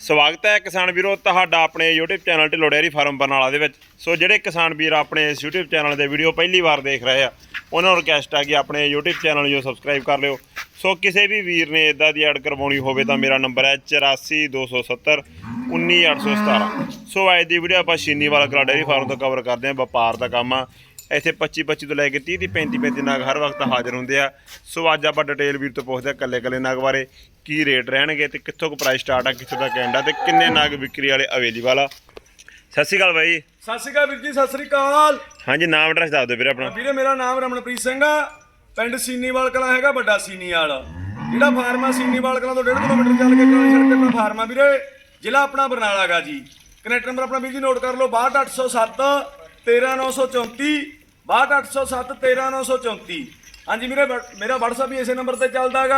ਸਵਾਗਤ ਹੈ ਕਿਸਾਨ ਵੀਰੋ, ਤੁਹਾਡਾ ਆਪਣੇ YouTube channel Dhillon dairy farm Barnala ਦੇ ਵਿੱਚ। ਸੋ ਜਿਹੜੇ ਕਿਸਾਨ ਵੀਰ ਆਪਣੇ ਇਸ YouTube ਚੈਨਲ ਦੇ ਵੀਡੀਓ ਪਹਿਲੀ ਵਾਰ ਦੇਖ ਰਹੇ ਆ, ਉਹਨਾਂ ਨੂੰ ਰਿਕਵੈਸਟ ਆ ਕਿ ਆਪਣੇ YouTube ਚੈਨਲ ਨੂੰ ਸਬਸਕ੍ਰਾਈਬ ਕਰ ਲਿਓ। ਸੋ ਕਿਸੇ ਵੀ ਵੀਰ ਨੇ ਇਦਾਂ ਦੀ ਐਡ ਕਰਵਾਉਣੀ ਹੋਵੇ ਤਾਂ ਮੇਰਾ ਨੰਬਰ ਹੈ 84270 19817 ਸੋ ਅੱਜ ਦੀ ਵੀਡੀਓ ਆਪਾਂ ਸ਼ੀਨੀਵਾਲਾ ਕਲਾ ਡੇਅਰੀ ਫਾਰਮ ਤੋਂ ਕਵਰ ਕਰਦੇ ਹਾਂ ਵਪਾਰ ਦਾ ਕੰਮ ਆ ਇੱਥੇ 25 25 ਤੋਂ ਲੈ ਕੇ 30 30 35 35 ਨਗ ਹਰ ਵਕਤ ਹਾਜ਼ਰ ਹੁੰਦੇ ਆ। ਸੋ ਅੱਜ ਆਪਾਂ ਡਿਟੇਲ ਵੀਰ ਤੋਂ ਪੁੱਛਦੇ ਆ ਕੱਲੇ ਕੱਲੇ ਨਗ ਬਾਰੇ ਕੀ ਰੇਟ ਰਹਿਣਗੇ ਤੇ ਕਿੱਥੋਂ ਕੁ ਪ੍ਰਾਈਸ ਸਟਾਰਟ ਆ ਕਿੱਥੋਂ ਤੱਕ ਐਂਡ ਆ ਤੇ ਕਿੰਨੇ ਨਗ ਵਿਕਰੀ ਵਾਲੇ ਅਵੇਲੇਬਲ ਆ। ਸਤਿ ਸ਼੍ਰੀ ਅਕਾਲ ਬਾਈ। ਸਤਿ ਸ਼੍ਰੀ ਅਕਾਲ ਵੀਰ ਜੀ ਸਤਿ ਸ਼੍ਰੀ ਅਕਾਲ। ਹਾਂਜੀ ਨਾਮ ਐਡਰੈਸ ਦੱਸ ਦਿਓ ਵੀਰੇ ਆਪਣਾ। ਵੀਰੇ ਮੇਰਾ ਨਾਮ ਰਮਨਪ੍ਰੀਤ ਸਿੰਘ ਆ। ਪਿੰਡ ਸੀਨੀਵਾਲ ਕਲਾਂ ਹੈਗਾ ਵੱਡਾ ਸੀਨੀਵਾਲ। ਜਿਹੜਾ ਫਾਰਮ ਆ ਸੀਨੀਵਾਲ ਕਲਾਂ ਤੋਂ 1.5 ਕਿਲੋਮੀਟਰ ਚੱਲ ਕੇ ਕਲਾਂ ਸੜਕ ਤੇ ਫਾਰਮ ਆ ਵੀਰੇ ਜ਼ਿਲ੍ਹਾ ਆਪਣਾ ਬਰਨਾਲਾ ਗਾ ਜੀ। ਕਨੈਕਟ ਨੰਬਰ ਆਪਣਾ ਵੀਰ ਜੀ ਨੋਟ ਕਰ ਲਓ 62807 13934 62807 13934 ਹਾਂਜੀ ਵ- ਮੇਰਾ WhatsApp ਵੀ ਇਸੇ ਨੰਬਰ ਤੇ ਚੱਲਦਾਗਾ।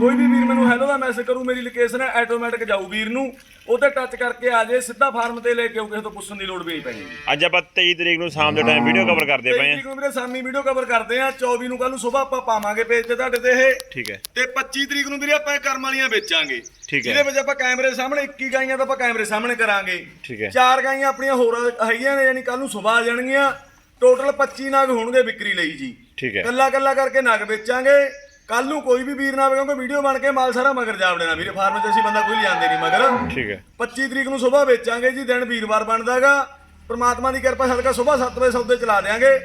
ਕੋਈ ਵੀ ਵੀਰ ਮੈਨੂੰ ਹੈਲੋ ਦਾ ਮੈਸੇਜ ਕਰੂ ਮੇਰੀ ਲੋਕੇਸ਼ਨ ਹੈ ਆਟੋਮੈਟਿਕ ਜਾਊ ਵੀਰ ਨੂੰ। ਉਹਤੇ ਟੱਚ ਕਰਕੇ ਆ ਜੇ ਸਿੱਧਾ ਫਾਰਮ ਤੇ ਲੈ ਕੇ ਆਓ ਕਿਸੇ ਤੋਂ ਪੁੱਛਣ ਦੀ ਲੋੜ ਵੀ ਨਹੀਂ ਪੈਣੀ। ਅੱਜ ਆਪਾਂ 23 ਤਰੀਕ ਨੂੰ ਸ਼ਾਮ ਦੇ ਟਾਈਮ ਵੀਡੀਓ ਕਵਰ ਕਰਦੇ ਪਏ ਆ ਨੂੰ ਵੀਰੇ ਸਾਮੀ ਵੀਡੀਓ ਕਵਰ ਕਰਦੇ ਆ 24 ਨੂੰ ਕੱਲ ਨੂੰ ਸਵੇਰ ਆਪਾਂ ਪਾਵਾਂਗੇ ਪੇਜ ਤੇ ਤੁਹਾਡੇ ਤੇ ਇਹ। ਠੀਕ ਹੈ। ਤੇ 25 ਤਰੀਕ ਨੂੰ ਵੀਰੇ ਆਪਾਂ ਕਰਮ ਵਾਲੀਆਂ ਵੇਚਾਂਗੇ। ਠੀਕ ਹੈ। ਜਿਹਦੇ ਵਿੱਚ ਆਪਾਂ ਕੈਮਰੇ ਸਾਹਮਣੇ 21 ਗਾਈਆਂ ਤਾਂ ਆਪਾਂ ਕੈਮਰੇ ਸਾਹਮਣੇ ਕਰਾਂਗੇ। ਠੀਕ ਹੈ। ਚਾਰ ਗਾਈਆਂ ਆਪਣੀਆਂ ਹੋਰ ਹੈਗੀਆਂ ਨੇ ਯਾਨੀ ਕੱਲ ਨੂੰ ਸਵੇਰ ਆ ਜਾਣਗੀਆਂ। ਟੋਟਲ 25 ਨਗ ਹੋਣਗੇ ਵਿਕਰੀ ਲਈ ਜੀ। ਠੀਕ ਹੈ। ਕੱਲਾ ਕੱਲਾ ਕਰਕੇ ਨਗ ਵੇਚਾਂਗੇ। ਕੱਲ ਨੂੰ ਕੋਈ ਵੀ ਵੀਰ ਨਾ ਆਵੇ ਕਿਉਂਕਿ ਵੀਡੀਓ ਬਣ ਕੇ ਮਾਲ ਸਾਰਾ ਮਗਰ ਜਾ ਵੜਨਾ ਵੀਰੇ ਫਾਰਮ 'ਚ ਅਸੀਂ ਬੰਦਾ ਕੋਈ ਲਿਆਂਦੇ ਨਹੀਂ ਮਗਰ। ਠੀਕ ਹੈ। 25 ਤਰੀਕ ਨੂੰ ਸਵੇਰ ਵੇਚਾਂਗੇ ਜੀ ਦਿਨ ਵੀਰਵਾਰ ਬਣਦਾਗਾ ਪ੍ਰਮਾਤਮਾ ਦੀ ਕਿਰਪਾ ਸਦਕਾ ਸਵੇਰ 7 ਵਜੇ ਸੌਦੇ ਚਲਾ ਦੇਾਂਗੇ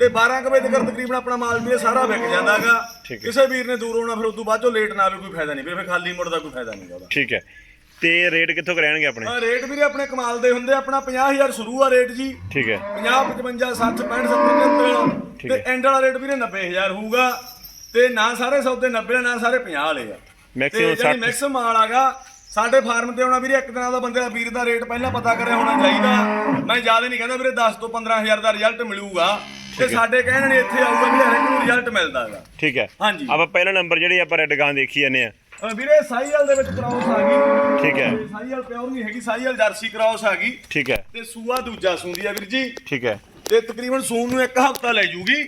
ਤੇ 12 ਕੁ ਵਜੇ ਤੱਕ ਤਕਰੀਬਨ ਆਪਣਾ ਮਾਲ ਵੀ ਸਾਰਾ ਵਿਕ ਜਾਂਦਾਗਾ। ਕਿਸੇ ਵੀਰ ਨੇ ਦੂਰ ਹੋਣਾ ਫਿਰ ਉਦੋਂ ਬਾਅਦ ਚੋਂ ਲੇਟ ਨਾ ਆਵੇ ਕੋਈ ਫਾਇਦਾ ਨਹੀਂ। ਫਿਰ ਖਾਲੀ ਮੁੜਦਾ ਕੋਈ ਫਾਇਦਾ ਨਹੀਂ ਉਹਦਾ। ਠੀਕ ਹੈ। ਤੇ ਰੇਟ ਕਿੱਥੋਂ ਕੁ ਰਹਿਣਗੇ ਆਪਣੇ? ਹਾਂ, ਰੇਟ ਵੀਰੇ ਆਪਣੇ ਕਮਾਲ ਦੇ ਹੁੰਦੇ ਆ, ਆਪਣਾ 50000 ਸ਼ੁਰੂ ਆ ਰੇਟ ਜੀ। ਠੀਕ ਹੈ। 50 55 60 65 70 ਠੀਕ ਤੇ। ਐਂਡ ਵਾਲਾ ਰੇਟ ਵੀਰੇ 90000 ਹੋਊਗਾ। ਤੇ ਨਾ ਸਾਰੇ ਸੌਦੇ 90 ਨਾ ਸਾਰੇ 50 ਵਾਲੇ ਆ। ਤੇ ਜਿਹੜੀ 60 ਮੈਕਸਿਮਮ ਮਾਲ ਆਗਾ ਸਾਡੇ ਫਾਰਮ ਤੇ ਆਉਣਾ ਵੀਰੇ ਇੱਕ ਦਿਨਾਂ ਦਾ ਬੰਦੇ ਦਾ ਵੀਰ ਦਾ ਰੇਟ ਪਹਿਲਾਂ ਪਤਾ ਕਰਿਆ ਹੋਣਾ ਚਾਹੀਦਾ। ਮੈਂ ਜ਼ਿਆਦਾ ਨਹੀਂ ਕਹਿੰਦਾ ਵੀਰੇ 10 ਤੋਂ 15000 ਦਾ ਰਿਜ਼ਲਟ ਮਿਲੂਗਾ। ਤੇ ਸਾਡੇ ਕਹਿਣ ਨੇ ਇੱਥੇ ਆਊਗਾ ਵੀ ਹਰ ਇੱਕ ਨੂੰ ਰਿਜ਼ਲਟ ਮਿਲਦਾ ਹੈਗਾ। ਠੀਕ ਹੈ। ਹਾਂਜੀ। ਆਪਾਂ ਪਹਿਲਾ ਨੰਬਰ ਜਿਹੜੀ ਆਪਾਂ ਰੈੱਡ ਗਾਂ ਦੇਖੀ ਜਾਂਦੇ ਆ ਵੀਰੇ ਸਾਈਵਾਲ ਦੇ ਵਿੱਚ ਕ੍ਰਾਸ ਆ ਗਈ। ਠੀਕ ਹੈ। ਸਾਈਵਾਲ ਪਿਓਰ ਨਹੀਂ ਹੈਗੀ ਸਾਈਵਾਲ ਜਰਸੀ ਕ੍ਰਾਸ ਆ ਗਈ। ਠੀਕ ਹੈ। ਤੇ ਸੂਆ ਦੂਜਾ ਸੂੰਦੀ ਆ ਵੀਰ ਜੀ। ਠੀਕ ਹੈ। ਤੇ ਤਕਰੀਬਨ ਸੂਨ ਨੂੰ ਇੱਕ ਹਫ਼ਤਾ ਲੈ ਜੂਗੀ।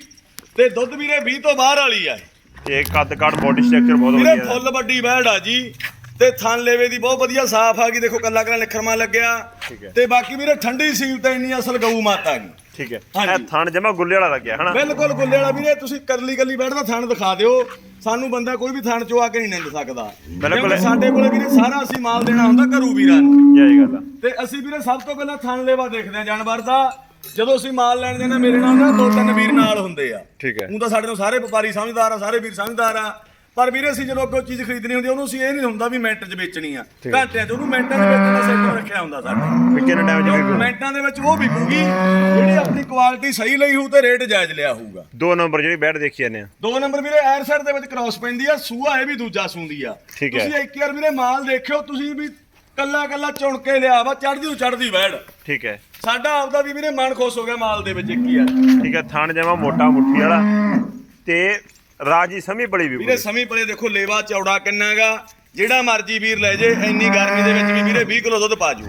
ਤੇ ਦੁੱਧ ਵੀਰੇ 20 ਤੋਂ ਬਾਹਰ ਵਾਲੀ ਆ ਤੇ ਕੱਦ ਕਾਠ ਬੋਡੀ ਸਟਰਕਚਰ ਬਹੁਤ ਵੀਰੇ ਵਧੀਆ। ਹੈ। ਫੁੱਲ ਵੱਡੀ ਬੈੜ ਆ ਜੀ। ਤੇ ਥਣ ਲੇਵੇ ਦੀ ਬਹੁਤ ਵਧੀਆ ਸਾਫ਼ ਆ ਗਈ। ਦੇਖੋ ਕੱਲਾ ਕੱਲਾ ਨਿਖਰਮਾ ਲੱਗਿਆ। ਠੀਕ ਹੈ। ਤੇ ਬਾਕੀ ਵੀਰੇ ਠੰਡੀ ਸੀਲ ਤੇ ਇੰਨੀ ਅਸਲ ਗਊ ਮਾਤਾ ਗਈ। ਠੀਕ ਹੈ। ਹਾਂਜੀ। ਇਹ ਥਣ ਜਮਾ ਗੁੱਲੇ ਵਾਲਾ ਲੱਗਿਆ ਹਨਾ? ਬਿਲਕੁਲ ਗੁੱਲੇ ਵਾਲਾ ਵੀਰੇ ਤੁਸੀਂ ਕਰਲੀ ਕੱਲੀ ਬੈਠ ਦਾ ਥਣ ਦਿਖਾ ਦਿਓ। ਸਾਨੂੰ ਬੰਦਾ ਕੋਈ ਵੀ ਥਣ ਚੋਂ ਆ ਕੇ ਨਹੀਂ ਨਿੰਦ ਸਕਦਾ। ਬਿਲਕੁਲ। ਕਿਉਂਕਿ ਸਾਡੇ ਕੋਲੇ ਵੀਰੇ ਸਾਰਾ ਅਸੀਂ ਮਾਲ ਦੇਣਾ ਹੁੰਦਾ ਘਰੂ ਵੀਰਾਂ ਨੂੰ। ਜੈ ਗੱਲ ਆ। ਤੇ ਅਸੀਂ ਵੀਰੇ ਸਭ ਤੋਂ ਪਹਿਲਾਂ ਥਣ ਲੇਵਾ ਦੇਖਦੇ ਆ ਜਾਨਵਰ ਦਾ। ਜਦੋਂ ਅਸੀਂ ਮਾਲ ਲੈਣ ਜਾਂਦੇ ਹਾਂ, ਮੇਰੇ ਨਾਲ ਨਾ ਦੋ ਤਿੰਨ ਵੀਰ ਨਾਲ ਹੁੰਦੇ ਆ। ਠੀਕ ਹੈ। ਹੁਣ ਤਾਂ ਸਾਡੇ ਨੂੰ ਸਾਰੇ ਵਪਾਰੀ ਸਮਝਦਾਰ ਆ ਸਾਰੇ ਵੀਰ ਸਮਝਦਾਰ ਆ। ਪਰ ਵੀਰੇ ਅਸੀਂ ਜਦੋਂ ਅੱਗੋਂ ਚੀਜ਼ ਖਰੀਦਣੀ ਹੁੰਦੀ ਆ, ਉਹਨੂੰ ਅਸੀਂ ਇਹ ਨਹੀਂ ਹੁੰਦਾ ਵੀ ਮਿੰਟ 'ਚ ਵੇਚਣੀ ਆ। ਠੀਕ। ਘੰਟਿਆਂ 'ਚ ਉਹਨੂੰ ਮਿੰਟਾਂ 'ਚ ਵੇਚਣ ਦਾ ਸਿਸਟਮ ਰੱਖਿਆ ਹੁੰਦਾ ਸਾਡਾ। ਕਿੰਨੇ ਟਾਈਮ ਚ ਵਿਕੂ ਮਿੰਟਾਂ ਦੇ ਵਿੱਚ ਉਹ ਵਿਕੂਗੀ ਜਿਹੜੀ ਆਪਣੀ ਕੁਆਲਿਟੀ ਸਹੀ ਲਈ ਹੋਊ ਤੇ ਰੇਟ ਜਾਇਜ਼ ਲਿਆ ਹੋਊਗਾ। ਦੋ ਨੰਬਰ ਜਿਹੜੀ ਬੈਠ ਦੇਖੀ ਜਾਂਦੇ ਆ। ਦੋ ਨੰਬਰ ਵੀਰੇ ਐਰ ਸਾਈਡ ਦੇ ਵਿੱਚ ਕ੍ਰਾਸ ਪੈਂਦੀ ਆ ਸੂਆ ਇਹ ਵੀ ਦੂਜਾ ਸੂੰਦੀ ਆ। ਠੀਕ ਹੈ। ਤੁਸੀਂ ਇੱਕ ਵਾਰ ਵੀਰੇ ਮਾਲ ਦੇਖਿਓ ਤੁਸੀਂ ਵੀ ਕੱਲਾ ਕੱਲਾ ਚੁਣ ਕੇ ਲਿਆ ਵਾ ਚੜਦੀ ਨੂੰ ਚੜਦੀ ਵੈੜ ਠੀਕ ਹੈ। ਸਾਡਾ ਆਪਦਾ ਵੀ ਵੀਰੇ ਮਨ ਖੁਸ਼ ਹੋ ਗਿਆ ਮਾਲ ਦੇ ਵਿੱਚ ਇੱਕ ਹੀ ਆ। ਠੀਕ ਹੈ ਥਣ ਜਮਾ ਮੋਟਾ ਮੁੱਠੀ ਵਾਲਾ। ਤੇ ਰਾਜੀ ਸਮੀ ਬੜੀ ਵੀ ਵੀਰੇ ਸਮੀ ਪਲੇ ਦੇਖੋ ਲੇਵਾ ਚੌੜਾ ਕਿੰਨਾਗਾ। ਜਿਹੜਾ ਮਰਜ਼ੀ ਵੀਰ ਲੈ ਜੇ ਇੰਨੀ ਗਰਮੀ ਦੇ ਵਿੱਚ ਵੀ ਵੀਰੇ 20 ਕਿਲੋ ਦੁੱਧ ਪਾ ਜੂ।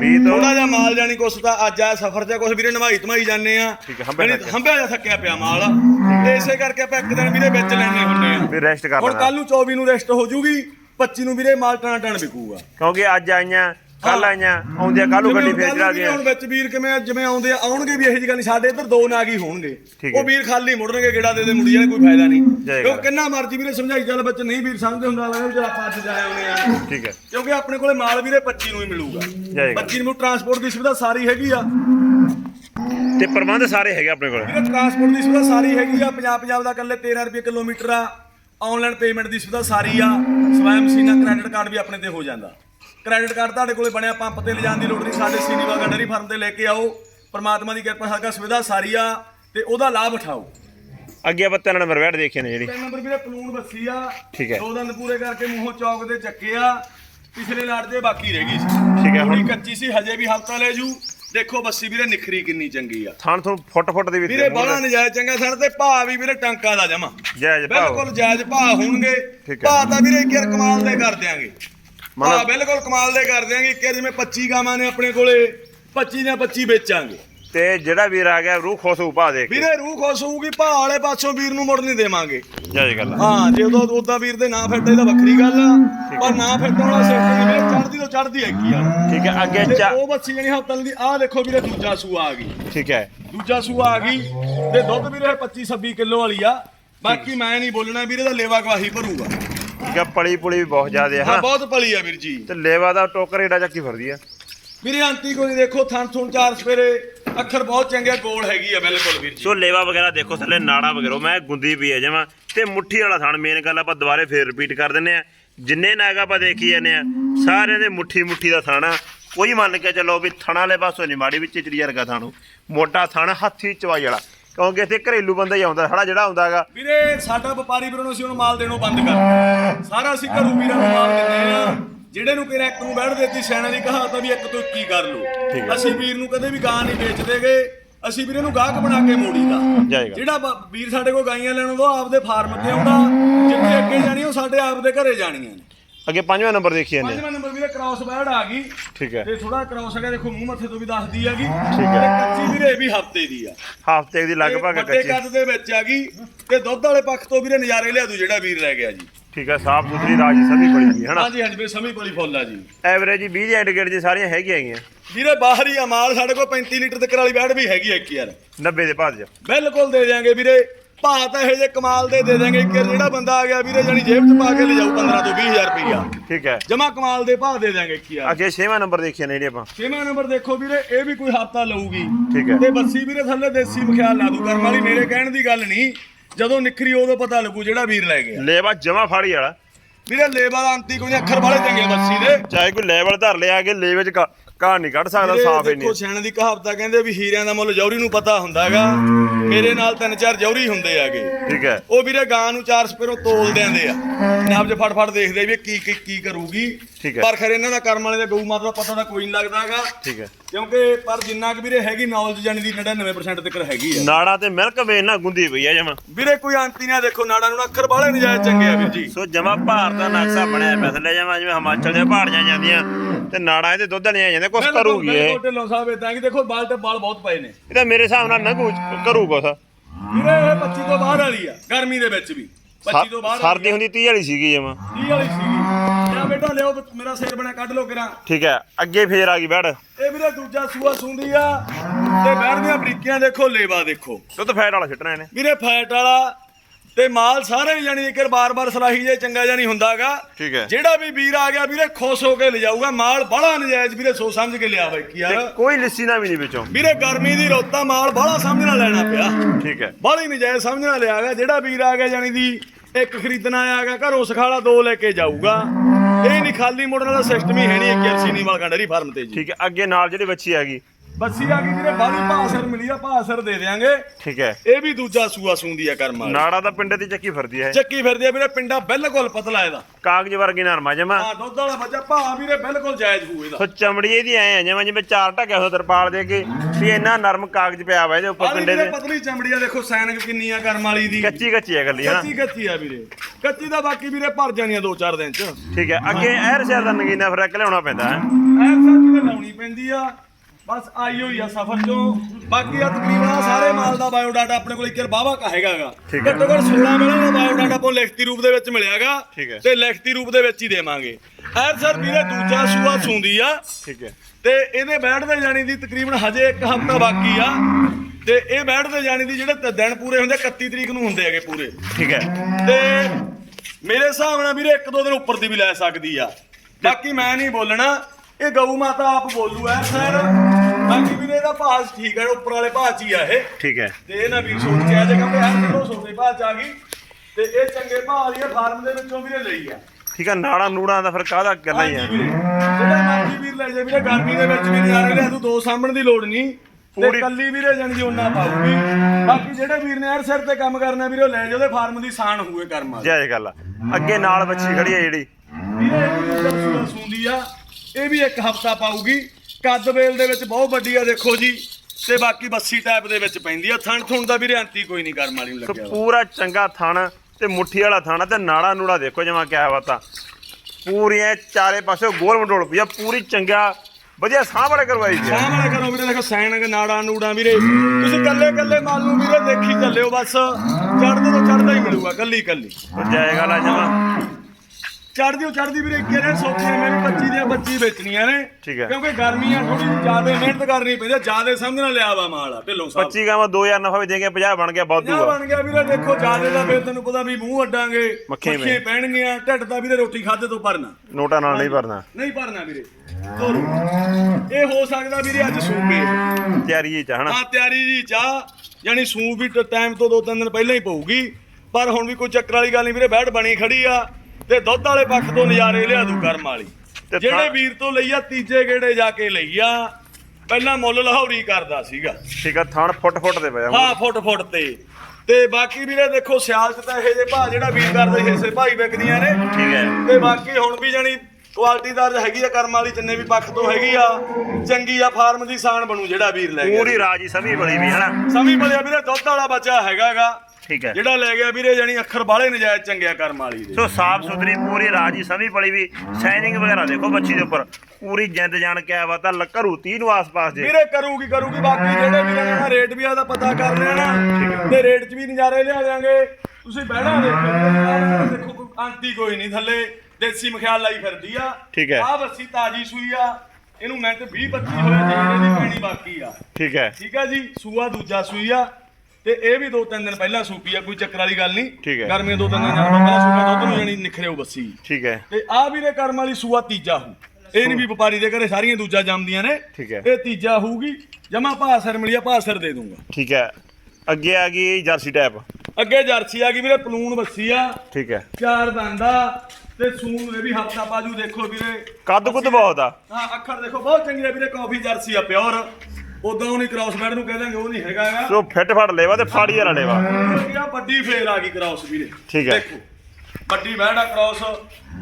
ਵੀ ਤੋਂ ਥੋੜਾ ਜਿਹਾ ਮਾਲ ਜਾਣੀ ਕੁਛ ਤਾਂ ਅੱਜ ਆ ਸਫਰ 'ਚ ਕੁਛ ਵੀਰੇ ਨਵਾਈ ਧਮਾਈ ਜਾਂਦੇ ਆ। ਠੀਕ ਹੈ, ਹੰਭਿਆ ਯਾਨੀ ਥੱਕਿਆ। ਪਿਆ ਮਾਲ। ਤੇ ਇਸੇ ਕਰਕੇ ਆਪਾਂ ਇੱਕ ਦਿਨ ਵੀਰੇ ਵਿੱਚ ਲੈਣੇ ਹੁੰਦੇ ਆ। ਵੀ ਰੈਸਟ ਕਰ ਹੁਣ ਕੱਲ ਨੂੰ 24 ਨੂੰ ਰੈਸਟ ਹੋ ਜੂਗੀ 25 ਨੂੰ ਵੀਰੇ ਮਾਲ ਟਣਾ ਟਣ ਵਿਕੂਗਾ। ਕਿਉਂਕਿ ਅੱਜ ਆਈਆਂ ਕੱਲ। ਆਈਆਂ ਆਉਂਦੀਆਂ ਕੱਲ ਗੱਡੀ ਫੇਰ ਚੜਾ ਦੀਆਂ। ਹੁਣ ਵਿੱਚ ਵੀਰ ਕਿਵੇਂ ਆ, ਜਿਵੇਂ ਆਉਂਦੇ ਆ ਆਉਣਗੇ ਵੀ ਇਹੋ ਜਿਹੀ ਗੱਲ ਨਹੀਂ ਸਾਡੇ ਇੱਧਰ ਦੋ ਨਾਗ ਹੋਣਗੇ। ਉਹ। ਵੀਰ ਖਾਲੀ ਮੁੜਨਗੇ ਗੇੜਾ ਦੇ ਦੇ ਮੁੜੀ ਜਾਣੇ ਕੋਈ ਫਾਇਦਾ ਨਹੀਂ। ਕਿਉਂ। ਕਿੰਨਾ ਮਰਜ਼ੀ ਵੀਰੇ ਸਮਝਾਈ ਚੱਲ ਬੱਚੇ ਨਹੀਂ ਵੀਰ ਸਮਝਦੇ ਹੁੰਦਾ ਲੱਗਦਾ ਚਲ ਆਪਾਂ ਅੱਜ ਜਾਏ ਆਉਨੇ ਆ। ਠੀਕ ਹੈ। ਕਿਉਂਕਿ ਆਪਣੇ ਕੋਲੇ ਮਾਲ ਵੀਰੇ 25 ਨੂੰ ਹੀ ਮਿਲੂਗਾ। ਜੈ ਗੱਲ। 25 ਨੂੰ ਟਰਾਂਸਪੋਰਟ ਦੀ ਸੁਵਿਧਾ ਸਾਰੀ ਹੈਗੀ ਆ। ਤੇ ਪ੍ਰਬੰਧ ਸਾਰੇ ਹੈਗੇ ਆਪਣੇ ਕੋਲ? ਵੀਰੇ ਟਰਾਂਸਪੋਰਟ ਦੀ ਸੁਵਿਧਾ ਸਾਰੀ ਹੈਗੀ ਆ ਪੰਜਾਬ ਪੰਜਾਬ ਦਾ ਇਕੱਲੇ 13 ਰੁਪਏ ਕਿਲੋਮੀਟਰ ਆ। ਆਨਲਾਈਨ ਪੇਮੈਂਟ ਦੀ ਸੁਵਿਧਾ ਸਾਰੀ ਆ। ਸਵੈਮ ਸੀਨਾ ਕ੍ਰੈਡਿਟ ਕਾਰਡ ਵੀ ਆਪਣੇ ਤੇ ਹੋ ਜਾਂਦਾ। ਕ੍ਰੈਡਿਟ ਕਾਰਡ ਤੁਹਾਡੇ ਕੋਲੇ ਬਣਿਆ ਪੰਪ ਤੇ ਲਿਜਾਣ ਦੀ ਲੋੜ ਨਹੀਂ। ਸਾਡੇ ਸੀਨੀਵਾ ਡੈਰੀ ਫਾਰਮ ਤੇ ਲੈ ਕੇ ਆਓ। ਪਰਮਾਤਮਾ ਦੀ ਕਿਰਪਾ ਸਾਡਾ ਸੁਵਿਧਾ ਸਾਰੀ ਆ ਤੇ ਉਹਦਾ ਲਾਭ ਉਠਾਓ। ਅੱਗੇ ਆਪਾਂ ਤਿੰਨ ਨੰਬਰ ਬੈਠ ਦੇਖੀ ਨੇ ਜਿਹੜੀ। ਤਿੰਨ ਨੰਬਰ ਵੀਰੇ ਪਲੂਣ ਬੱਸੀ ਆ। ਠੀਕ ਹੈ। ਦੋ ਦੰਦ ਪੂਰੇ ਕਰਕੇ ਮੂੰਹੋਂ ਚੌਕ ਦੇ ਚੱਕੇ ਆ। ਪਿਛਲੇ ਲਾਟ ਦੇ ਬਾਕੀ ਰਹਿ ਗਈ ਸੀ। ਠੀਕ ਹੈ, ਹੁਣ- ਕੱਚੀ ਸੀ ਹਜੇ ਵੀ ਹਫਤਾ ਲੈ ਜੂ। ਦੇਖੋ ਬੱਸੀ ਵੀਰੇ ਨਿਖਰੀ ਕਿੰਨੀ ਚੰਗੀ ਆ। ਥਣ ਤੋਂ ਫੁੱਟ ਫੁੱਟ ਦੇ ਵਿੱਚ ਵੀਰੇ ਬੜਾ ਨਜਾਇਜ਼ ਚੰਗਾ ਸਣ ਤੇ ਭਾਅ ਵੀ ਵੀਰੇ ਟਾਂਕਾ ਦਾ ਜਮਾ। ਜਾਇਜ਼ ਭਾਵ ਬਿਲਕੁਲ ਜਾਇਜ਼ ਭਾਅ ਹੋਣਗੇ। ਭਾਅ ਤਾਂ ਵੀਰੇ ਕਮਾਲ ਦੇ ਕਰ ਦਿਆਂਗੇ। ਮਤਲਬ ਬਿਲਕੁਲ ਕਮਾਲ ਦੇ ਕਰ ਦਿਆਂਗੇ ਇੱਕ ਜਿਵੇਂ 25 ਗਾਵਾਂ ਨੇ ਆਪਣੇ ਕੋਲੇ 25 ਜਾਂ 25 ਵੇਚਾਂਗੇ। ਤੇ ਜਿਹੜਾ ਵੀਰ ਆ ਗਿਆ ਰੂਹ ਖੁਸ਼ ਹੋ ਭਾ ਦੇਖ ਕੇ। ਵੀਰੇ ਰੂਹ ਖੁਸ਼ ਹੋਊਗੀ ਭਾਅ ਵਾਲੇ ਪਾਸੋਂ ਵੀਰ ਨੂੰ ਮੁੜ ਨਹੀਂ ਦੇਵਾਂਗੇ। ਜਾਇਜ਼ ਗੱਲ ਆ। ਹਾਂ ਜੇ ਉਦੋਂ ਉਦਾਂ ਵੀਰ ਦੇ ਨਾ ਫਿੱਟ ਇਹਦਾ ਵੱਖਰੀ ਗੱਲ ਆ ਪਰ ਨਾ ਫਿੱਟ ਵਾਲਾ ਸਿਸਟਮ ਵੀਰੇ ਚੜਦੀ ਤੋਂ ਚੜਦੀ ਹੈਗੀ ਆ ਠੀਕ ਹੈ ਅੱਗੇ ਤੇ ਚਾ ਉਹ ਬੱਸੀ ਜਣੀ ਹਫਤਲ ਦੀ ਆਹ ਦੇਖੋ ਵੀਰੇ ਦੂਜਾ ਸੂਆ ਆ ਗਈ। ਠੀਕ ਹੈ ਦੂਜਾ ਸੂਆ ਆ ਗਈ ਤੇ ਦੁੱਧ ਵੀਰੇ 25 26 ਕਿਲੋ ਵਾਲੀ ਆ। ਬਾਕੀ ਮੈਂ ਨਹੀਂ ਬੋਲਣਾ ਵੀਰੇ ਦਾ ਲੇਵਾ ਗਵਾਹੀ ਭਰੂਗਾ। ਠੀਕ ਹੈ ਪਲੀ ਪੁਲੀ ਵੀ ਬਹੁਤ ਜ਼ਿਆਦਾ ਹੈ ਹਾਂ ਹਾਂ। ਬਹੁਤ ਪਲੀ ਆ ਵੀਰ ਜੀ। ਤੇ ਲੇਵਾ ਦਾ ਟੋਕਰ ਏਡਾ ਚੱਕੀ ਫਿਰਦੀ ਆ। ਵੀਰੇ ਅੰਤੀ ਕੋਈ ਦੇਖੋ ਥਣ ਥੁਣ ਚਾਰ ਸਵੇਰੇ ਅੱਖਰ ਬਹੁਤ ਚੰਗੇ ਗੋਲ ਹੈਗੀ ਆ ਬਿਲਕੁਲ ਵੀਰ ਜੀ। ਸੋ ਲੇਵਾ ਵਗੈਰਾ ਦੇਖੋ ਥੱਲੇ ਨਾੜਾ ਵਗੈਰਾ ਮੈਂ ਗੁੰਦੀ ਵੀ ਹੈ ਜਮਾ। ਤੇ ਮੁੱਠੀ ਵਾਲਾ ਥਣ ਮੇਨ ਗੱਲ ਆਪਾਂ ਦੁਬਾਰੇ ਫੇਰ ਰਿਪੀਟ ਕਰ ਦਿੰਨੇ ਆ। ਜਿੰਨੇ ਨਾਗ ਆਪਾਂ ਦੇਖੀ ਜਾਂਦੇ ਆ ਸਾਰਿਆਂ ਦੇ ਮੁੱਠੀ ਮੁੱਠੀ ਦਾ ਥਾਣਾ ਕੋਈ ਮੰਨ ਕੇ ਚੱਲੋ ਵੀ ਥਣਾ ਵਾਲੇ ਪਾਸੋਂ ਨਹੀਂ ਮਾੜੀ ਵਿੱਚ ਚਿਚੜੀ ਵਰਗਾ ਥਾਣੂ ਮੋਟਾ ਥਣ ਹੱਥੀ ਚਵਾਈ ਵਾਲਾ। ਕਿਉਂਕਿ ਇੱਥੇ ਘਰੇਲੂ ਬੰਦਾ ਹੀ ਆਉਂਦਾ ਸਾਡਾ ਜਿਹੜਾ ਆਉਂਦਾਗਾ। ਵੀਰੇ ਸਾਡਾ ਵਪਾਰੀ ਵੀਰੋਂ ਨੂੰ ਅਸੀਂ ਉਹਨੂੰ ਮਾਲ ਦੇਣੋਂ ਬੰਦ ਕਰ ਸਾਰਾ ਅਸੀਂ ਘਰੂ ਵੀਰਾਂ ਨੂੰ ਮਾਲ ਦਿੰਦੇ ਆ ਜਿਹੜੇ ਨੂੰ ਕਿਹੜਾ ਇੱਕ ਨੂੰ ਬੈਠ ਦਿੱਤੀ ਸੈਣਾ ਦੀ ਕਹਾਵਤ ਆ ਵੀ ਇੱਕ ਤੋਂ ਕੀ ਕਰ ਲੋ। ਅਸੀਂ ਵੀਰ ਨੂੰ ਕਦੇ ਵੀ ਗਾਂ ਨਹੀਂ ਵੇਚਦੇਗੇ ਅਸੀਂ ਵੀਰੇ ਨੂੰ ਗਾਹਕ ਬਣਾ ਕੇ ਮੋੜੀਦਾ ਜਿਹੜਾ ਵੀਰ ਸਾਡੇ ਕੋਲ ਗਾਈਆਂ ਲੈਣ ਉਹ ਆਪਦੇ ਫਾਰਮ ਤੇ ਆਉਂਦਾ। ਜਿੱਥੇ ਅੱਗੇ ਜਾਣੀ ਉਹ ਸਾਡੇ ਆਪਦੇ ਘਰੇ ਜਾਣੀਆਂ ਅੱਗੇ ਪੰਜਵਾਂ ਨੰਬਰ ਦੇਖੀ ਜਾਂਦੇ। ਪੰਜਵਾਂ ਨੰਬਰ ਵੀਰੇ ਕ੍ਰਾਸ ਬੈਡ ਆ ਗਈ। ਠੀਕ ਹੈ। ਤੇ ਥੋੜਾ ਕ੍ਰਾਸ ਹੈਗਾ ਦੇਖੋ ਮੂੰਹ ਮੱਥੇ ਤੋਂ ਵੀ ਦੱਸਦੀ ਹੈਗੀ ਠੀਕ ਹੈ। ਕੱਚੀ ਵੀਰੇ ਇਹ ਵੀ ਹਫ਼ਤੇ ਦੀ ਆ। ਹਫ਼ਤੇ ਦੀ ਲਗਭਗ ਕੱਚੀ। ਕੱਦ ਦੇ ਵਿੱਚ ਆ ਗਈ। ਤੇ ਦੁੱਧ ਵਾਲੇ ਪੱਖ ਤੋਂ ਵੀਰੇ ਨਜ਼ਾਰੇ ਲਿਆ ਦੂ ਜਿਹੜਾ ਵੀਰ ਲੈ ਗਿਆ ਜੀ। ਠੀਕ ਹੈ ਸਾਫ਼ ਸੁਥਰੀ ਰਾਜੀ ਸਭੀ ਬੜੀ ਜੀ ਹਨਾ? ਹਾਂਜੀ ਹਾਂਜੀ ਸਮੀ ਬੜੀ ਫੁੱਲ ਆ ਜੀ। ਐਵਰੇਜ 20 ਐਂਡੀਕੇਟ ਜੀ ਸਾਰੀਆਂ ਹੈਗੀਆਂ ਹੈਗੀਆਂ। ਵੀਰੇ ਬਾਹਰੀ ਆ ਮਾਲ ਸਾਡੇ ਕੋਲ 35 ਲੀਟਰ ਤੱਕ ਵਾਲੀ ਬੈੜ ਵੀ ਹੈਗੀ ਇੱਕ ਯਾਰ। 90 ਦੇ ਭਾਜ ਚ। ਬਿਲਕੁਲ ਦੇ ਦਿਆਂਗੇ ਵੀਰੇ। ਭਾਅ ਤਾਂ ਇਹ ਜੇ ਕਮਾਲ ਦੇ ਦੇ ਇੱਕ ਯਾਰ ਜਿਹੜਾ ਬੰਦਾ ਆ ਗਿਆ ਵੀਰੇ ਜਾਨੀ ਜੇਬ 'ਚ ਪਾ ਕੇ ਲੈ ਜਾਊ 15 ਤੋਂ 20000 ਰੁਪਈਆ। ਠੀਕ ਹੈ। ਜਮਾ ਕਮਾਲ ਦੇ ਭਾਅ ਦੇ ਦਿਆਂਗੇ ਇੱਕ ਯਾਰ ਅੱਗੇ 6ਵਾਂ ਨੰਬਰ ਦੇਖੀਏ ਨੇ ਜਿਹੜੀ ਆਪਾਂ। ਛੇਵਾਂ ਨੰਬਰ ਦੇਖੋ ਵੀਰੇ ਇਹ ਵੀ ਕੋਈ ਹਫਤਾ ਲਊਗੀ। ਠੀਕ ਹੈ। ਤੇ ਬੱਸੀ ਵੀਰੇ ਥੱਲੇ ਦੇਸੀ ਮਖਿਆਲ ਲਾ ਦੂ ਕਰਮ ਵਾਲੀ ਮੇਰੇ ਕਹਿਣ ਦੀ ਗੱਲ ਨਹੀਂ। ਜਦੋਂ ਨਿਖਰੀ ਉਦੋਂ ਪਤਾ ਲੱਗੂ ਜਿਹੜਾ ਵੀਰ ਲੈ ਗਿਆ। ਲੇਵਾ ਜਮਾ ਫਾੜੀ ਵਾਲਾ। ਵੀਰੇ ਲੇਬਰ ਅੰਤੀ ਕੋਈ ਅੱਖਰ ਵਾਲੇ ਚੰਗੇ ਬੱਸੀ ਦੇ। ਚਾਹੇ ਕੋਈ ਲੈਵਲ ਧਰ ਲਿਆ ਕੇ ਲੇਵੇ ਚ ਘਾਹ ਨਹੀਂ ਕੱਢ ਸਕਦਾ ਸਾਫ਼ ਹੀ ਦੇਖੋ ਸਿਆਣੇ ਦੀ ਕਹਾਵਤ ਆ ਕਹਿੰਦੇ ਵੀ ਹੀਰਿਆਂ ਦਾ ਮੁੱਲ ਜੌਹਰੀ ਨੂੰ ਪਤਾ ਹੁੰਦਾਗਾ ਮੇਰੇ ਨਾਲ ਤਿੰਨ ਚਾਰ ਜੌਹਰੀ ਹੁੰਦੇ ਆਗੇ। ਠੀਕ ਹੈ। ਉਹ ਵੀਰੇ ਗਾਂ ਨੂੰ ਚਾਰ ਸਪੇਰੋਂ ਤੋਲ ਦਿੰਦੇ ਆ। ਨਾਬ 'ਚ ਫੜ ਫੜ ਦੇਖਦੇ ਵੀ ਇਹ ਕੀ ਕੀ ਕੀ ਕਰੂਗੀ। ਠੀਕ ਹੈ। ਪਰ ਖਰੇ ਇਹਨਾਂ ਦਾ ਕਰਮ ਵਾਲੇ ਦਾ ਗਊ ਮਾਤਾ ਦਾ ਪਤਾ ਤਾਂ ਕੋਈ ਨਹੀਂ ਲੱਗਦਾਗਾ ਠੀਕ ਹੈ। ਕਿਉਂਕਿ ਪਰ ਜਿੰਨਾ ਕੁ ਵੀਰੇ ਹੈਗੀ ਨੌਲੇਜ ਜਾਣੀ ਦੀ 99% ਤੱਕ ਹੈਗੀ ਆ ਨਾੜਾ ਤੇ ਮਿਲਕ ਨਾ ਗੁੰਦੀ ਪਈ ਆ ਜਮਾ। ਵੀਰੇ ਕੋਈ ਆਂਟੀ ਨਾ ਦੇਖੋ ਨਾੜਾ ਨੂੰ ਅੱਖਰ ਬਾਲੇ ਨਜਾਇਜ਼ ਚੰਗੇ ਆ ਵੀਰ ਜੀ। ਸੋ ਜਮਾ ਭਾਰ ਦਾ ਨਕਸ਼ਾ ਬਣਿਆ ਪਿਆ ਥੱਲੇ ਜਮਾ ਜਿਵੇਂ ਹਿਮਾਚਲ ਦੀਆਂ ਪਹਾੜੀਆਂ ਜਾਂਦੀਆਂ। ਤੇ ਨਾੜਾ ਇਹਦੇ ਦੁੱਧ ਨਹੀਂ ਆ ਜਾਂਦੇ ਕੁਛ ਕਰੂਗੀ ਇਹ? ਢਿੱਲੋਂ ਸਾਹਿਬ ਇਦਾਂ ਕਿ ਦੇਖੋ ਬਾਲ ਤੇ ਬਾਲ ਬਹੁਤ ਪਏ ਨੇ। ਇਹ ਤਾਂ ਮੇਰੇ ਹਿਸਾਬ ਨਾਲ ਨਗੂ ਕਰੂ ਕੁਛ ਵੀਰੇ ਇਹ 25 ਤੋਂ ਬਾਹਰ ਵਾਲੀ ਆ ਗਰਮੀ ਦੇ ਵਿੱਚ ਵੀ। 25 ਤੋਂ ਬਾਹਰ ਸਰਦੀ ਹੁੰਦੀ 30 ਵਾਲੀ ਸੀਗੀ ਜਮਾ 30 ਵਾਲੀ ਸੀਗੀ। ਜਾਂ ਬੇਟਾ ਲਿਓ ਮੇਰਾ ਸਿਰ ਬਣਾ ਕੱਢ ਲੋ ਕਿਰਾ। ਠੀਕ ਹੈ ਅੱਗੇ ਫੇਰ ਆ ਗਈ ਬੈੜ ਇਹ ਵੀਰੇ ਦੂਜਾ ਸੂਆ ਸੁੰਦੀ ਆ। ਤੇ ਬੈਠ ਦੀਆਂ ਬਰੀਕੀਆਂ ਦੇਖੋ ਲੇਵਾ ਦੇਖੋ। ਦੁੱਧ ਫੈਟ ਵਾਲਾ ਛੱਟਣਾ ਇਹਨੇ। ਵੀਰੇ ਫੈਟ ਵਾਲਾ ਤੇ ਮਾਲ ਸਾਰੇ ਜਾਨੀ ਕਿ ਬਾਰ-ਬਾਰ ਸਲਾਹੀ ਜੇ ਚੰਗਾ ਜਾਨੀ ਹੁੰਦਾਗਾ। ਠੀਕ ਹੈ। ਜਿਹੜਾ ਵੀ ਵੀਰ ਆ ਗਿਆ ਵੀਰੇ ਖੁਸ਼ ਹੋ ਕੇ ਲਿਜਾਊਗਾ। ਮਾਲ ਬੜਾ ਨਜਾਇਜ਼ ਵੀਰੇ ਸੋਚ ਸਮਝ ਕੇ ਲਿਆ ਬਾਈ ਕੀ ਯਾਰ। ਕੋਈ ਲਿੱਸੀ ਨਾ ਵੀ ਨਹੀਂ ਵਿੱਚੋਂ। ਵੀਰੇ ਗਰਮੀ ਦੀ ਰੋਤਾ ਮਾਲ ਬੜਾ ਸਮਝ ਨਾਲ ਲੈਣਾ ਪਿਆ। ਠੀਕ ਹੈ। ਬਾਹਲੀ ਨਜਾਇਜ਼ ਸਮਝ ਨਾਲ ਲਿਆ ਗਿਆ ਜਿਹੜਾ ਵੀਰ ਆ ਗਿਆ ਜਾਨੀ ਦੀ ਇੱਕ ਖਰੀਦਣਾ ਆ ਗਿਆ ਘਰੋਂ ਸਖਾਲਾ ਦੋ ਲੈ ਕੇ ਜਾਊਗਾ। ਇਹ ਨਹੀਂ ਖਾਲੀ ਮੋੜਨ ਵਾਲਾ ਸਿਸਟਮ ਹੀ ਹੈ ਨਹੀਂ ਇੱਕ ਸੀਨੀ ਵਾਲ ਡੇਰੀ ਫਾਰਮ ਤੇ ਜੀ। ਠੀਕ ਹੈ ਅੱਗੇ ਨਾਲ ਜਿਹੜੀ ਬੱਚੀ ਆ ਗਈ ਬੱਸੀ ਆ ਗਈ ਵੀਰੇ ਬਾਹਲੀ ਭਾਸਰ ਮਿਲੀ ਆ ਭਾਸਰ ਦੇ ਦਿਆਂਗੇ। ਠੀਕ ਹੈ। ਇਹ ਵੀ ਦੂਜਾ ਸੂਆ ਸੂੰਦੀ ਆ ਕਰਮ ਵਾਲੀ। ਨਾੜਾ ਤਾਂ ਪਿੰਡੇ ਦੀ ਚੱਕੀ ਫਿਰਦੀ ਹੈ ਚੱਕੀ ਫਿਰਦੀ ਆ ਵੀਰੇ ਪਿੰਡਾ ਬਿਲਕੁਲ ਪਤਲਾ ਇਹਦਾ। ਕਾਗਜ਼ ਵਰਗੀ ਨਰਮਾ ਜਮਾ। ਆ ਦੁੱਧ ਵਾਲਾ ਬੱਚਾ ਭਾ ਵੀਰੇ ਬਿਲਕੁਲ ਜਾਇਜ਼ ਹੋਊ ਇਹਦਾ। ਸੋ ਚਮੜੀ ਇਹਦੀ ਐ ਆ ਜਿਵੇਂ ਜਿਵੇਂ ਚਾਰ ਢੱਕਿਆ ਹੋਇਆ ਤਰਪਾਲ ਦੇ ਕੇ ਵੀ ਇੰਨਾ ਨਰਮ ਕਾਗਜ਼ ਪਿਆ ਵਾ ਇਹਦੇ ਉੱਪਰ ਪਿੰਡੇ ਦੇ। ਪਤਲੀ ਚਮੜੀ ਆ ਦੇਖੋ ਸੈਨਕ ਕਿੰਨੀ ਆ ਕਰਮ ਵਾਲੀ ਦੀ। ਕੱਚੀ ਕੱਚੀ ਹੈ ਗੱਲੀ ਹਨਾ ਕੱਚੀ ਕੱਚੀ ਆ ਵੀਰੇ। ਕੱਚੀ ਦਾ ਬਾਕੀ ਵੀਰੇ ਭਰ ਜਾਣੀਆਂ ਦੋ ਚਾਰ ਦਿਨ ਚ। ਠੀਕ ਹੈ ਅੱਗੇ ਐਰ ਸਿਰ ਦਾ ਨਗੀਨਾ ਫਿਰ ਇੱਕ ਲਿਆਉਣਾ ਪੈਂਦਾ ਹੈ। ਐਰ ਸਰ ਵੀਰੇ ਲਾਉਣੀ ਪੈਂਦੀ ਆ? ਬਸ ਆਈ ਹੋਈ ਆ ਸਫਰ ਚੋਂ। ਬਾਕੀ ਆ ਤਕਰੀਬਨ ਆਹ ਸਾਰੇ ਮਾਲ ਦਾ ਬਾਇਓ ਡਾਟਾ ਆਪਣੇ ਕੋਲ ਇੱਕ ਬਾਵਾ ਕਹੇਗਾਗਾ ਠੀਕ ਹੈ। ਘੱਟੋ ਘੱਟ 16 ਮਿਲਣ ਦਾ ਬਾਇਓ ਡਾਟਾ ਆਪਾਂ ਲਿਖਤੀ ਰੂਪ ਦੇ ਵਿੱਚ ਮਿਲਿਆਗਾ ਠੀਕ ਹੈ। ਤੇ ਲਿਖਤੀ ਰੂਪ ਦੇ ਵਿੱਚ ਹੀ ਦੇਵਾਂਗੇ। ਐਰ ਸਰ ਵੀਰੇ ਦੂਜਾ ਸੂਆ ਸੁੰਦੀ ਆ। ਠੀਕ ਹੈ। ਤੇ ਇਹਦੇ ਬੈਠਦੇ ਜਾਣੀ ਦੀ ਤਕਰੀਬਨ ਹਜੇ ਇੱਕ ਹਫ਼ਤਾ ਬਾਕੀ ਆ। ਤੇ ਇਹ ਬੈਠਦੇ ਜਾਣੀ ਦੀ ਜਿਹੜੇ ਤ- ਦਿਨ ਪੂਰੇ ਹੁੰਦੇ 31 ਤਰੀਕ ਨੂੰ ਹੁੰਦੇ ਹੈਗੇ ਪੂਰੇ। ਠੀਕ ਹੈ। ਤੇ ਮੇਰੇ ਹਿਸਾਬ ਨਾਲ ਵੀਰੇ ਇੱਕ ਦੋ ਦਿਨ ਉੱਪਰ ਦੀ ਵੀ ਲੈ ਸਕਦੀ ਆ। ਬਾਕੀ ਮੈਂ ਨਹੀਂ ਬੋਲਣਾ। ਇਹ ਗਊ ਮਾਤਾ ਆਪ ਬੋਲੂ ਐ ਸਰ। ਬਾਕੀ ਵੀਰੇ ਇਹਦਾ ਭਾਅ ਠੀਕ ਹੈ ਉੱਪਰ ਵਾਲੇ ਚ ਹੀ ਆ ਇਹ। ਠੀਕ ਹੈ। ਤੇ ਇਹ ਨਾ ਵੀਰ ਸੋਚ ਕੇ ਆ ਜੇ ਕਹਿੰਦੇ ਹਰ ਕਿਲੋ ਭਾਅ ਚ ਆ ਗਈ। ਤੇ ਇਹ ਚੰਗੇ ਭਾਅ ਆ ਫਾਰਮ ਦੇ ਵਿੱਚੋਂ ਵੀਰੇ ਲਈ ਆ। ਠੀਕ ਹੈ ਨਾੜਾ ਨੂੜਾਂ ਦਾ ਫਿਰ ਕਾਹਦਾ ਗੱਲਾਂ ਹੀ ਆ। ਹਾਂਜੀ ਵੀਰੇ। ਜਿਹੜਾ ਮਰਜ਼ੀ ਵੀਰ ਲੈ ਜਾ ਵੀਰੇ ਗਰਮੀ ਦੇ ਵਿੱਚ ਵੀ ਨਜ਼ਾਰੇ ਲੈ ਤੂੰ ਦੋ ਸਾਹਮਣ ਦੀ ਲੋੜ ਨਹੀਂ। ਤੇ ਪੂਰੀ- ਕੱਲੀ ਵੀਰੇ ਜਾਣੀ ਦੀ ਉਹਨਾਂ ਪਾਉਗੀ ਬਾਕੀ ਜਿਹੜੇ ਵੀਰ ਨੇ ਹਰ ਸਿਰ ਤੇ ਕੰਮ ਕਰਨਾ ਵੀਰੇ ਉਹ ਲੈ ਜਾਓ ਤੇ ਫਾਰਮ ਦੀ ਸਾਨ ਹੋਏ ਕਰਮ ਵਾਲੀ। ਜਾਇਜ਼ ਗੱਲ ਆ। ਅੱਗੇ ਨਾਲ ਬੱਚੀ ਖੜੀ ਆ ਜਿਹੜੀ। ਵੀਰੇ ਇਹ ਵੀ ਦੂਜਾ ਸੂਆ ਸੂੰਦੀ ਆ ਇਹ ਵੀ ਇੱਕ ਹਫਤਾ ਪਾਊਗੀ। ਕੱਦ ਦੇ ਵਿੱਚ ਬਹੁਤ ਵੱਡੀ ਆ ਦੇਖੋ ਜੀ ਤੇ ਬਾਕੀ ਬੱਸੀ ਟਾਈਪ ਦੇ ਵਿੱਚ ਪੈਂਦੀ ਆ। ਥਣ ਥੁਣ ਦਾ ਵੀਰੇ ਅੰਤੀ ਕੋਈ ਨਹੀਂ ਕਰਮ ਵਾਲੀ ਨੂੰ ਲੱਗਿਆ ਹੋਇਆ। ਪੂਰਾ ਚੰਗਾ ਥਣ ਤੇ ਮੁੱਠੀ ਵਾਲਾ ਥਣ ਤੇ ਨਾੜਾ ਨੂੜਾ ਦੇਖੋ ਜਮਾ ਕਿਆ ਬਾਤਾਂ। ਪੂਰੀਆਂ ਚਾਰੇ ਪਾਸੇ ਗੋਲ ਮਟੋਲ ਪਈ ਆ ਪੂਰੀ ਚੰਗਾ ਵਧੀਆ ਸਾਹ ਵਾਲੇ ਕਰਵਾਈ ਗਿਆ ਸਾਹ ਵਾਲਾ ਕਰੋ ਵੀਰੇ ਦੇਖੋ ਸੈਨਕ ਨਾੜਾ ਨੂੜਾ ਵੀਰੇ। ਤੁਸੀਂ ਕੱਲੇ ਕੱਲੇ ਮਾਲ ਨੂੰ ਵੀਰੇ ਦੇਖੀ ਚੱਲਿਓ ਬਸ। ਚੜਦੇ ਤੋਂ ਚੜਦਾ ਹੀ ਮਿਲੂਗਾ ਕੱਲੀ ਕੱਲੀ। ਜਾਏਗਾ ਲਾ ਜਮਾ। ਚੜਦੀ ਚੜਦੀ ਵੀਰੇ ਨੇ ਸੋਚਿਆ ਮੈਨੂੰ 25 ਦੀਆਂ 25 ਵੇਚਣੀਆਂ ਨੇ। ਠੀਕ ਹੈ। ਕਿਉਂਕਿ ਗਰਮੀਆਂ ਥੋੜੀ ਜਿਹੀ ਜ਼ਿਆਦਾ ਮਿਹਨਤ ਕਰਨੀ ਪੈਂਦੀ ਜ਼ਿਆਦਾ ਸਮਝਣਾ ਲਿਆ ਵਾ ਮਾਲ ਆ ਢਿੱਲੋਂ ਸਾਹਿਬ। 25 ਗਾਵਾਂ 2000 ਨਫਾ ਵੀ ਦੇਗੇ 50 ਬਣ ਗਿਆ ਵਾਧੂ ਆ। ਬਣ ਗਿਆ ਵੀਰੇ ਦੇਖੋ ਜ਼ਿਆਦਾ ਦਾ ਫੇਰ ਤੈਨੂੰ ਪਤਾ ਵੀ ਮੂੰਹ ਅੱਡਾਂਗੇ ਮੱਖੀਆਂ ਮੱਖੀਆਂ ਪੈਣਗੀਆਂ ਢਿੱਡ ਦਾ ਵੀਰੇ ਰੋਟੀ ਖਾਦੇ ਤੋਂ ਭਰਨਾ। ਨੋਟਾਂ ਨਾਲ ਨਹੀਂ ਭਰਨਾ। ਨਹੀਂ ਭਰਨਾ ਵੀਰੇ ਤੋਰੋ। ਇਹ ਹੋ ਸਕਦਾ ਵੀਰੇ ਅੱਜ ਸੂਪੇ ਤਿਆਰੀ ਜੀ ਚ ਹਨਾ? ਆ ਤਿਆਰੀ ਜੀ ਚਾਹ ਯਾਨੀ ਸੂਪ ਵੀ ਟਾਈਮ ਤੋਂ ਦੋ ਤਿੰਨ ਦਿਨ ਪਹਿਲਾਂ ਹੀ ਪਊਗੀ। ਪਰ ਹੁਣ ਵੀ ਕੋਈ ਚੱਕਰ ਵਾਲੀ ਗੱਲ ਨਹੀਂ ਵੀਰੇ ਬੈਠ ਬਣੀ ਖੜੀ ਆ। ਤੇ ਦੁੱਧ ਵਾਲੇ ਪੱਖ ਤੋਂ ਨਜ਼ਾਰੇ ਲਿਆ ਦੂ ਕਰਮ ਵਾਲੀ। ਤੇ ਜਿਹੜੇ ਵੀਰ ਤੋਂ ਲਈ ਆ ਤੀਜੇ ਗੇੜੇ ਜਾ ਕੇ ਲਈ ਆ ਪਹਿਲਾਂ ਮੁੱਲ ਲਾਹੌਰੀ ਕਰਦਾ ਸੀਗਾ। ਠੀਕ ਆ ਥਣ ਫੁੱਟ ਫੁੱਟ ਦੇ ਪਿਆ ਹਾਂ ਫੁੱਟ ਫੁੱਟ ਤੇ। ਤੇ ਬਾਕੀ ਵੀਰੇ ਦੇਖੋ ਸਿਆਲ ਚ ਤਾਂ ਇਹ ਜੇ ਭਾਅ ਜਿਹੜਾ ਵੀਰ ਕਰਦੇ ਹਿੱਸੇ ਭਾਈ ਵਿਕਦੀਆਂ ਨੇ। ਠੀਕ ਹੈ। ਤੇ ਬਾਕੀ ਹੁਣ ਵੀ ਜਾਨੀ ਕੁਆਲਿਟੀਦਾਰ ਹੈਗੀ ਆ ਕਰਮ ਵਾਲੀ ਜਿੰਨੇ ਵੀ ਪੱਖ ਤੋਂ ਹੈਗੀ ਆ ਚੰਗੀ ਆ ਫਾਰਮ ਦੀ ਸਾਨ ਬਣੂ ਜਿਹੜਾ ਵੀਰ ਲੈ ਗਿਆ। ਪੂਰੀ ਰਾਜੀ ਸਮੀ ਬੜੀ ਵੀ ਹਨਾ? ਸਮੀ ਬਲਿਆ ਵੀਰੇ ਦੁੱਧ ਵਾਲਾ ਬੱਚਾ ਹੈਗਾਗਾ ਠੀਕ ਹੈ। ਜਿਹੜਾ ਲੈ ਗਿਆ ਵੀਰੇ ਜਾਨੀ ਅੱਖਰ ਬਾਲੇ ਨਜਾਇਜ਼ ਚੰਗਿਆ ਕਰਮ ਵਾਲੀ ਦੇ। ਸੋ ਸਾਫ਼ ਸੁਥਰੀ ਪੂਰੀ ਰਾਜੀ ਸਮੀ ਬੜੀ ਵੀ ਸ਼ਾਈਨਿੰਗ ਵਗੈਰਾ ਦੇਖੋ ਬੱਚੀ ਦੇ ਉੱਪਰ। ਪੂਰੀ ਜਿੰਦ ਜਾਣ ਕੇ ਆਇਆ ਵਾ ਤਾਂ ਘਰੂ 30 ਨੂੰ ਆਸ-ਪਾਸ ਜੇ ਵੀਰੇ ਕਰੂਗੀ ਕਰੂਗੀ ਬਾਕੀ ਜਿਹੜੇ ਨੇ ਨਾ ਰੇਟ ਵੀ ਆਦਾ ਪਤਾ ਕਰ ਲਿਆ ਨਾ ਤੇ ਰੇਟ 'ਚ ਵੀ ਨਜ਼ਾਰੇ ਲਿਆ ਦਿਆਂਗੇ। ਤੁਸੀਂ ਬਹਿਣਾ ਦੇਖੋ ਦੇਖੋ ਕੋਈ ਆਂਟੀ ਕੋਈ ਨਹੀਂ ਥੱਲੇ ਦੇਸੀ ਮਖਿਆਲ ਲਾਈ ਫਿਰਦੀ ਆ। ਠੀਕ ਹੈ। ਆ ਬੱਸੀ ਤਾਜੀ ਸੂਈ ਆ ਇਹਨੂੰ ਮਿੰਟ 20 25 ਹੋਏ ਤੇ ਇਹਦੀ ਪੈਣੀ ਬਾਕੀ ਆ। ਠੀਕ ਹੈ। ਠੀਕ ਆ ਜੀ ਸੂਆ ਦੂਜਾ ਸੂਈ ਆ। ਤੇ ਇਹ ਵੀ ਦੋ ਤਿੰਨ ਦਿਨ ਪਹਿਲਾਂ ਸੂਪੀ ਆ ਕੋਈ ਚੱਕਰ ਵਾਲੀ ਗੱਲ ਨਹੀਂ। ਗਰਮੀਆਂ ਦੋ ਤਿੰਨ ਦਿਨ ਪਹਿਲਾਂ ਸੂਪਾ ਦੁੱਧ ਨੂੰ ਜਾਣੀ ਨਿਖਰਿਓ ਬੱਸੀ। ਠੀਕ ਹੈ। ਤੇ ਆ ਵੀਰੇ ਕਰਮ ਵਾਲੀ ਸੂਆ ਤੀਜਾ ਹੂ। ਇਹ ਨਹੀਂ ਵੀ ਵਪਾਰੀ ਦੇ ਘਰੇ ਸਾਰੀਆਂ ਦੂਜਾ ਜੰਮਦੀਆਂ ਨੇ। ਠੀਕ ਹੈ। ਇਹ ਤੀਜਾ ਹੋਊਗੀ ਜਮਾ ਭਾਸਰ ਮਿਲਿਆ ਭਾਸਰ ਦੇ ਦੂੰਗਾ। ਠੀਕ ਹੈ। ਅੱਗੇ ਆ ਗਈ ਜਰਸੀ ਟੈਪ। ਅੱਗੇ ਜਰਸੀ ਆ ਗਈ ਵੀਰੇ ਪਲੂਣ ਬੱਸੀ ਆ। ਠੀਕ ਹੈ। ਚਾਰ ਦੰਦਾ ਤੇ ਸੂਨ ਇਹ ਵੀ ਹਫਤਾ ਬਾਜੂ ਦੇਖੋ ਵੀਰੇ। ਕੱਦ ਕੁੱਦ ਬਹੁਤ ਆ। ਹਾਂ ਅੱਖਰ ਦੇਖੋ ਬਹੁਤ ਚੰਗੀ ਆ ਵੀਰੇ ਕਾਫੀ ਜਰਸੀ ਆ ਪਿਓਰ। ਉਦੋਂ ਉਹ ਨਹੀਂ ਕ੍ਰਾਸ ਬੈਡ ਨੂੰ ਕਹਿ ਦਾਂਗੇ ਉਹ ਨਹੀਂ ਹੈਗਾ ਹੈਗਾ ਸੋ ਫਿੱਟ ਫੜ ਲੈਵਾ ਤੇ ਫਾੜੀ ਵਾਲਾ ਲੈਵਾ ਇਹ ਆ ਵੱਡੀ ਫੇਰ ਆ ਗਈ ਕ੍ਰਾਸ ਵੀਰੇ। ਠੀਕ ਹੈ। ਦੇਖੋ ਵੱਡੀ ਬੈਡ ਆ ਕ੍ਰਾਸ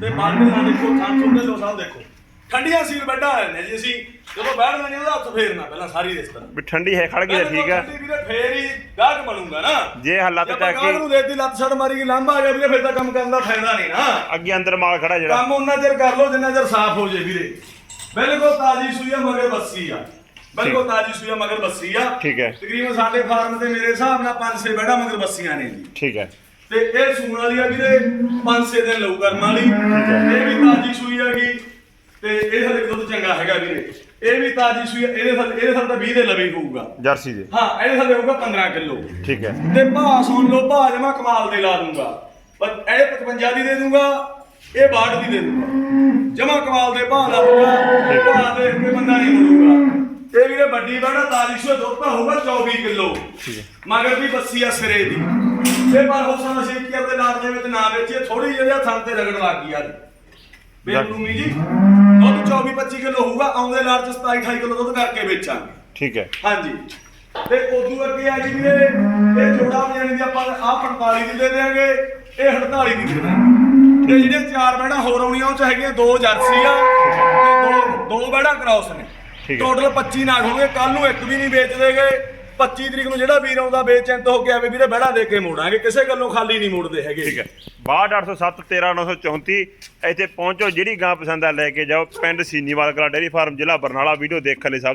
ਤੇ ਬਾਂਡੇ ਨਾਲ ਦੇਖੋ ਥਾਂ ਤੋਂ ਲੋ ਸਾਹਿਬ ਦੇਖੋ। ਠੰਡੀਆਂ ਸੀਲ ਆਏ ਨੇ ਜੀ ਅਸੀਂ। ਜਦੋਂ ਬੈਠ ਲੈਣੇ ਉਹਦਾ ਹੱਥ ਫੇਰਨਾ ਪਹਿਲਾਂ ਸਾਰੀ ਇਸ ਤਰ੍ਹਾਂ। ਵੀ ਠੰਡੀ ਹੈ ਖੜ ਗਈ ਤਾਂ ਠੀਕ ਹੈ। ਠੰਡੀ ਵੀਰੇ ਫੇਰ ਹੀ ਗਾਹਕ ਬਣੂਗਾ ਨਾ। ਜੇ ਹੱਲਾ ਤੇ ਜੇ ਆਪਾਂ ਟੈਕ ਗਾਹਕ ਨੂੰ ਦੇਤੀ ਲੱਤ ਛੜ ਮਾਰੀ ਗਈ ਲਾਂਭਾ ਆ ਗਿਆ ਵੀਰੇ ਫਿਰ ਤਾਂ ਕੰਮ ਕਰਨ ਦਾ ਫਾਇਦਾ ਨਹੀਂ ਨਾ। ਅੱਗੇ ਅੰਦਰ ਮਾਲ ਖੜਾ ਜਿਹੜਾ। ਕੰਮ ਉਹਨਾਂ ਚਿਰ ਕਰ ਲਓ ਜਿੰਨਾ ਚਿਰ ਸਾਫ਼ ਹੋ ਜੇ ਵੀਰੇ। ਬਿਲਕੁਲ ਤਾਜੀ ਸੂਈ ਆ ਮਗਰ ਬੱਸੀ ਆ। ਬਿਲਕੁਲ ਤਾਜੀ ਸੂਈ ਆ ਮਗਰ ਬੱਸੀ ਆ। ਠੀਕ ਹੈ। ਤਕਰੀਬਨ ਸਾਡੇ ਫਾਰਮ ਤੇ ਮੇਰੇ ਹਿਸਾਬ ਨਾਲ 5-6 ਬੈੜਾ ਮਗਰ ਬੱਸੀਆਂ ਨੇ ਜੀ। ਠੀਕ ਹੈ। ਤੇ ਇਹ ਸੂਣ ਵਾਲੀ ਆ ਵੀਰੇ 5-6 ਦਿਨ ਲਊ ਕਰਮ ਵਾਲੀ। ਇਹ ਵੀ ਤਾਜੀ ਸੂਈ ਹੈਗੀ। ਤੇ ਇਹ ਹਲੇ ਦੁੱਧ ਚੰਗਾ ਹੈਗਾ ਵੀਰੇ। ਇਹ ਵੀ ਤਾਜੀ ਸੂਈ ਆ, ਇਹਦੇ ਥੱਲੇ ਇਹਦੇ ਥੱਲੇ ਤਾਂ 20 ਦੇ ਲਵੇ ਹੋਊਗਾ। ਜਰਸੀ ਦੇ। ਹਾਂ ਇਹਦੇ ਥੱਲੇ ਹੋਊਗਾ 15 ਕਿਲੋ। ਠੀਕ ਹੈ। ਤੇ ਭਾਅ ਸੁਣ ਲਓ ਭਾਅ ਜਮਾ ਕਮਾਲ ਦੇ ਲਾ ਦੂੰਗਾ ਪਰ ਇਹ 55 ਦੀ ਦੇ ਦੂੰਗਾ ਇਹ 62 ਦੀ ਦੇ ਦੂੰਗਾ ਜਮਾ ਕਮਾਲ ਦੇ ਭਾਅ ਲਾ ਦੂੰਗਾ ਭਾਅ ਦੇਖ ਕੇ ਬੰਦਾ ਨਹੀਂ ਮੁੜੂਗਾ ਇਹ ਵੀਰੇ ਵੱਡੀ ਬੜਾ ਤਾਜੀ ਸੌ ਦੁੱਧ ਤਾਂ ਹੋਊਗਾ 24 ਕਿਲੋ। ਮਗਰ ਵੀ ਬੱਸੀ ਆ ਸਿਰੇ ਦੀ। ਤੇ ਪਰ ਹੋ ਸਕਦਾ ਸੀ ਕਿ ਆਪਣੇ ਲਾਟ ਦੇ ਵਿੱਚ ਨਾ ਵੇਚੀਏ ਥੋੜੀ ਜਿਹੀ ਥਾਂ ਤੇ ਰਗੜ ਲੱਗ ਗਈ ਅੱਜ ਬੇਰੂਮੀ ਜੀ। ਦੁੱਧ 24 25 ਕਿਲੋ ਹੋਊਗਾ ਆਉਂਦੇ ਲਾਟ ਚ 27 28 ਕਿਲੋ ਦੁੱਧ ਕਰਕੇ ਵੇਚਾਂਗੇ। ਠੀਕ ਹੈ। ਹਾਂਜੀ। ਤੇ ਉਦੋਂ ਅੱਗੇ ਆ ਜੀ ਵੀਰੇ ਇਹ ਜੋੜਾ ਵਜਾਣੇ ਦੀ ਆਪਾਂ ਆ 45 ਦੀ ਦੇ ਦੇਾਂਗੇ ਇਹ 48 ਦੀ ਦੇ ਦਾਂਗੇ ਤੇ ਜਿਹੜੇ ਚਾਰ ਬੈੜਾ ਹੋਰ ਆਉਣੀਆਂ ਉਹ ਚ ਹੈਗੀਆਂ ਦੋ ਜਰਸੀ ਆ ਤੇ ਦੋ ਦੋ ਬੈੜਾ ਕ੍ਰਾਸ ਨੇ। ਟੋਟਲ 25 ਨਾਗ ਹੋਣਗੇ ਕੱਲ ਨੂੰ ਇੱਕ ਵੀ ਨਹੀਂ ਵੇਚ ਦੇਗੇ 25 ਤਰੀਕ ਨੂੰ ਜਿਹੜਾ ਵੀਰ ਆਉਂਦਾ ਬੇਚਿੰਤ ਹੋ ਕੇ ਆਵੇ ਵੀਰੇ ਬੈੜਾ ਦੇ ਕੇ ਮੋੜਾਂਗੇ। ਕਿਸੇ ਗੱਲੋਂ ਖਾਲੀ ਨਹੀਂ ਮੋੜਦੇ ਹੈਗੇ ਠੀਕ ਹੈ। 62807 13934 ਇੱਥੇ ਪਹੁੰਚੋ। ਜਿਹੜੀ ਗਾਂ ਪਸੰਦ ਆ ਲੈ ਕੇ ਜਾਓ। ਪਿੰਡ ਸੀਨੀਵਾਲ ਕਲਾ ਡੇਰੀ ਫਾਰਮ ਜ਼ਿਲ੍ਹਾ ਬਰਨਾਲਾ। ਵੀਡੀਓ ਦੇਖਣ ਲਈ ਸਭ